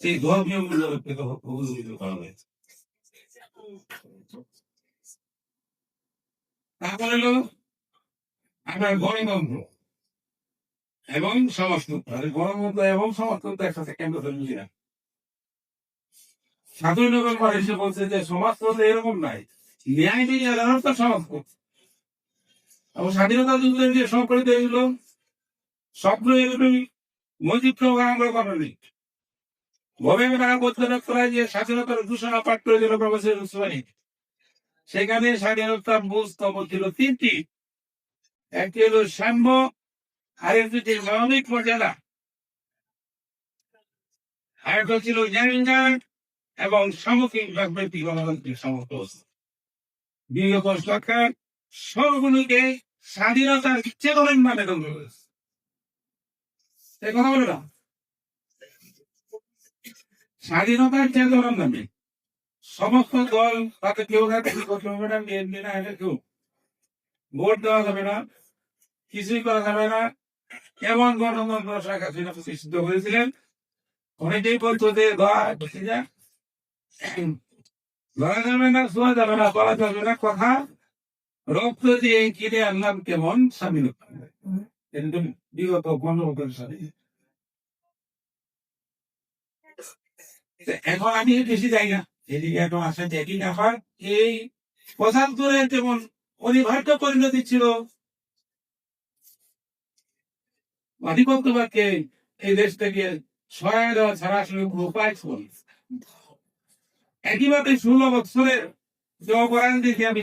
সেই করা হয়েছে হলো আপনার গণতন্ত্র এবং সমাজতন্ত্র গণতন্ত্র এবং সমাজতন্ত্র একসাথে কেন্দ্র বুঝি না সাধারণ নভেম্বর এসে বলছে যে সমাজতন্ত্র এরকম নাই ন্যায় দিয়ে তো সমাজতন্ত্র এবং স্বাধীনতা যুদ্ধের যে সংকলিত এগুলো সবগুলো এগুলো প্রোগ্রাম আমরা করেনি করায় যে স্বাধীনতার ঘোষণা পাঠ করে দিল প্রফেসর সেখানে স্বাধীনতার মূল স্তম্ভ ছিল তিনটি। একটি হলো সাম্য, আরেকটি ছিল মানবিক মর্যাদা। আরেকটা ছিল ন্যায় এবং সামগ্রিক ব্যক্তি গণতান্ত্রিক সমস্ত বিগত সরকার সবগুলোকে স্বাধীনতার চেতনের নামে ধ্বংস করেছে এই কথা বলে না। স্বাধীনতার চেতনার নামে, সমস্ত দল তাতে কেউ হবে না এটা কেউ। ভোট দেওয়া যাবে না, কিছুই করা যাবে না। এমন গণতন্ত্র শেখ হাসিনা প্রতিষ্ঠিত করেছিলেন। অনেকেই বলতো যে ধরা যাবে না শোয়া যাবে না বলা যাবে না, কথা। রক্ত দিয়ে কিনে আনলাম কেমন? স্বাধীনতা। এখন আমি বেশি যাই না এদিকে আসে দেখি অনিবার্য পরিণতি ছিল এই দেশ থেকে সহায় দেওয়া ছাড়া আসলে উপায় ছিল। একইভাবে ষোলো বছরের যে অপরাধ দেখে আমি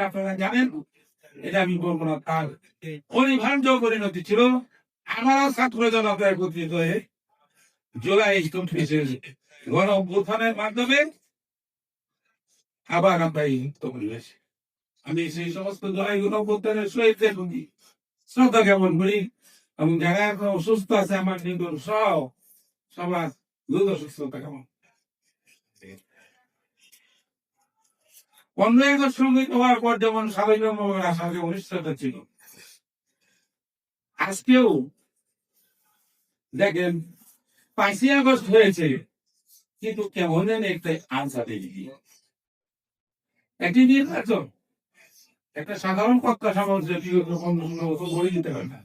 আপনারা জানেন। এটা আমি বলব না তার অনিবার্য পরিণতি ছিল। আমারও ছাত্র জনতা একত্রিত হয়ে জুলাই চব্বিশের গণ অভ্যুত্থানের মাধ্যমে আবার আমরা এই মুক্ত পরিবেশ। আমি সেই সমস্ত জুলাই গণ অভ্যুত্থানের শহীদদের প্রতি শ্রদ্ধা জ্ঞাপন করি এবং যারা এখন অসুস্থ আছে, আমার নিকট সহ সবার দ্রুত সুস্থতা কেমন একর সংগীত হওয়ার পর যেমন আসামে অনিশ্চয়তা ছিল। আজকেও দেখেন, পাঁচই আগস্ট হয়েছে, কিন্তু কেমন যেন একটা আনসার দিদি একটি নির্বাচন একটা সাধারণ পনেরো বছর গড়ে দিতে পারে না।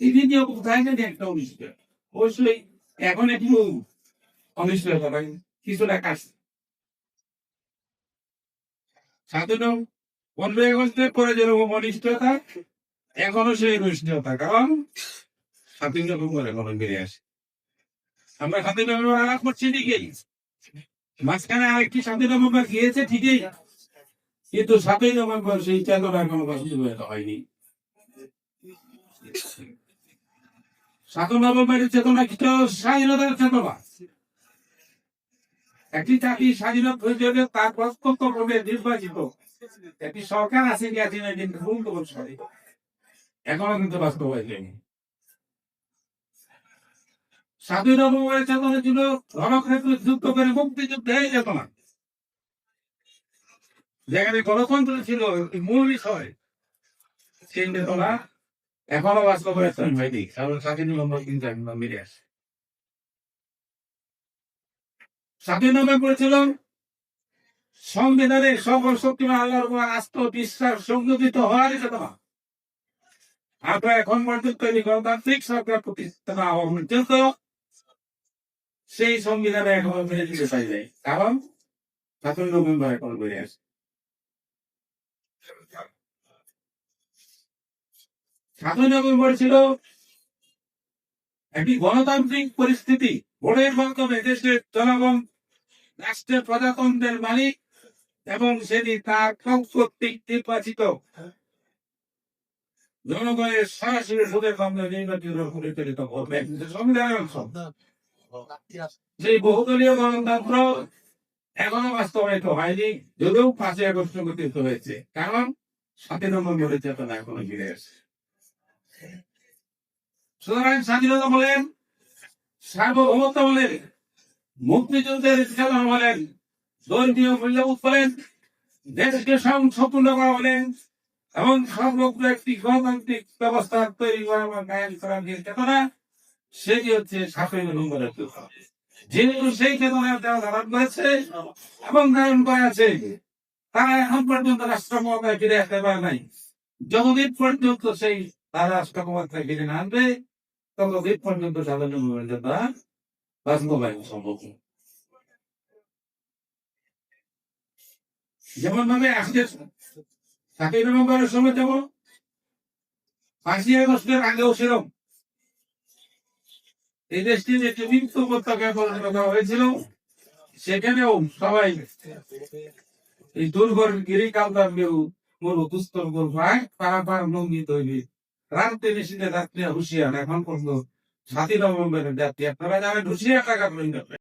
এই দ্বিতীয় কোথায় জানি একটা অনিশ্চয় অবশ্যই এখন একটু অনিশ্চয়তা কিছুটা কাজ সাধারণ পনেরো আগস্টের পরে যেরকম অনিশ্চয়তা এখনও সেই অনিশ্চয়তা কারণ সাতই নভেম্বর এখনও বেড়ে আসে। আমরা নভেম্বর আলাপ করছি ঠিকই মাঝখানে আরেকটি সাতই নভেম্বর গিয়েছে ঠিকই, কিন্তু সাতই নভেম্বর সেই চেতনা এখনও বাস্তবায়িত হয়নি। সাতই নভেম্বরের চেতনা কি স্বাধীনতার চেতনা? একটি চাকরি স্বাধীনতা যাবে তার প্রত্যক্ষ ভাবে নির্বাচিত। একটি সরকার আছে কি আছে না ভুল তো এখনও কিন্তু সাতই নভেম্বরের চেতনা ছিল রণক্ষেত্রে যুদ্ধ করে মুক্তিযুদ্ধে এই চেতনা। যেখানে গণতন্ত্র ছিল মূল বিষয়। সেই চেতনা এখনও বাস্তবায়িত হয়নি কারণ সাতই নভেম্বর কিন্তু একদম বেড়ে আসে। সাতই নভেম্বর ছিল সংবিধানের সকল শক্তিমান আল্লাহর উপর আত্মবিশ্বাস সংযোজিত হওয়ার চেতনা। আমরা এখন পর্যন্ত গণতান্ত্রিক সরকার প্রতিষ্ঠা হওয়া সেই সংবিধানে এখন মেনে দিতে পারি নাই। কারণ সাতই নভেম্বর এখন বেড়ে আসে সাতই নভেম্বর ছিল একটি গণতান্ত্রিক পরিস্থিতি। ভোটের মাধ্যমে দেশের জনগণ রাষ্ট্রের প্রজাতন্ত্রের মালিক এবং সেটি তার কর্তৃক নির্বাচিত। জনগণের সরাসরি ভোটের মাধ্যমে নির্বাচিত পরিচালিত হবে। সংবিধানের অংশ। সেই বহুদলীয় গণতন্ত্র এখনও বাস্তবায়িত হয়নি যদিও পাঁচই আগস্ট গঠিত হয়েছে কারণ সাতই নভেম্বরের চেতনা এখনও ফিরে সুতরাং স্বাধীনতা বলেন সার্বভৌমত্ব বলেন মুক্তিযুদ্ধের চেতনা বলেন ধর্মীয় মূল্যবোধ বলেন দেশকে সম্পূর্ণ করা বলেন এবং সমগ্র একটি গণতান্ত্রিক ব্যবস্থা তৈরি করা বা কায়েম করার যে চেতনা, সেটি হচ্ছে সাতই নভেম্বরের যেহেতু সেই চেতনার দেওয়া ধারণ করেছে এবং ধারণ করে আছে, তারা এখন পর্যন্ত রাষ্ট্র ক্ষমতায় ফিরে আসতে পারে নাই। যতদিন পর্যন্ত সেই তারা রাষ্ট্র ক্ষমতায় ফিরে না আনবে ততদিন পর্যন্ত সাধারণ তারা বাস্তবায়ন সম্ভব। যেমন ভাবে আজকে সাতই নভেম্বরের সময় যেমন পাঁচই আগস্টের আগেও সেরকম। এই দেশটির একটি মৃত্যু উপত্যকায় করা হয়েছিল, সেখানেও সবাই এই দুর্গর গিরি কালদার কেউ মরু দুস্তর গোলফায় পারাপার লঙ্গি তৈরি। রাত্রে নিশিতে রাত্রে হুশিয়ার, এখন পর্যন্ত সাতই নভেম্বরের যাত্রী আপনারা জানেন হুশিয়ার টাকা